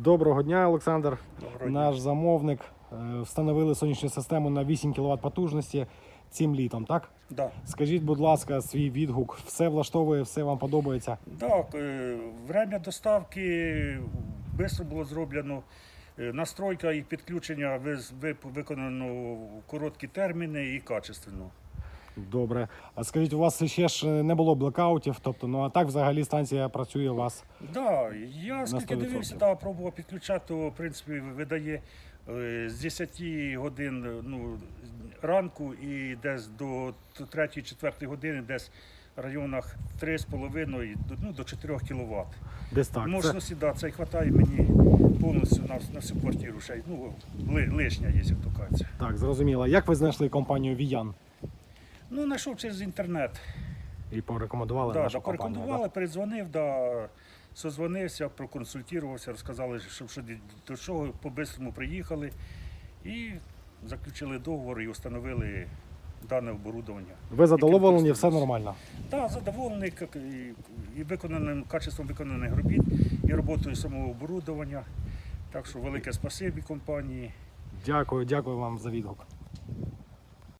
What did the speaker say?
Доброго дня, Олександр. Доброго дня. Наш замовник е, встановили сонячну систему на 8 кВт потужності цим літом, так? Да. Скажіть, будь ласка, свій відгук. Все влаштовує, все вам подобається. Так, е, время доставки швидко було зроблено. Е, Настройка і підключення виконано в короткі терміни і качественно. Добре. А скажіть, у вас ще ж не було блекаутів, тобто, ну а так взагалі станція працює у вас. Да, я скільки 100%. дивився, да, пробував підключати, то в принципі видає е, з 10 годин е, ну, ранку і десь до 3-4 години, десь в районах 3,5 до- ну, до 4 кВт. Десь так. Це, Мощності, да, це хватає мені повністю на, на всю квартиру. Ще, й, ну, ли, лишня є, як то кажеться. так, зрозуміло. Як ви знайшли компанію Віян Ну, знайшов через інтернет. і порекомендували Да, нашу да, компанію? порекомендували, передзвонив, да, созвонився, проконсультувався, розказали, що, що до чого по-бистрому приїхали і заключили договор і встановили дане оборудовання. Ви задоволені, все нормально. Так, задоволений як і, і виконаним качеством виконаних робіт, і роботою самого оборудовання. Так що велике спасибі компанії. Дякую, дякую вам за відгук.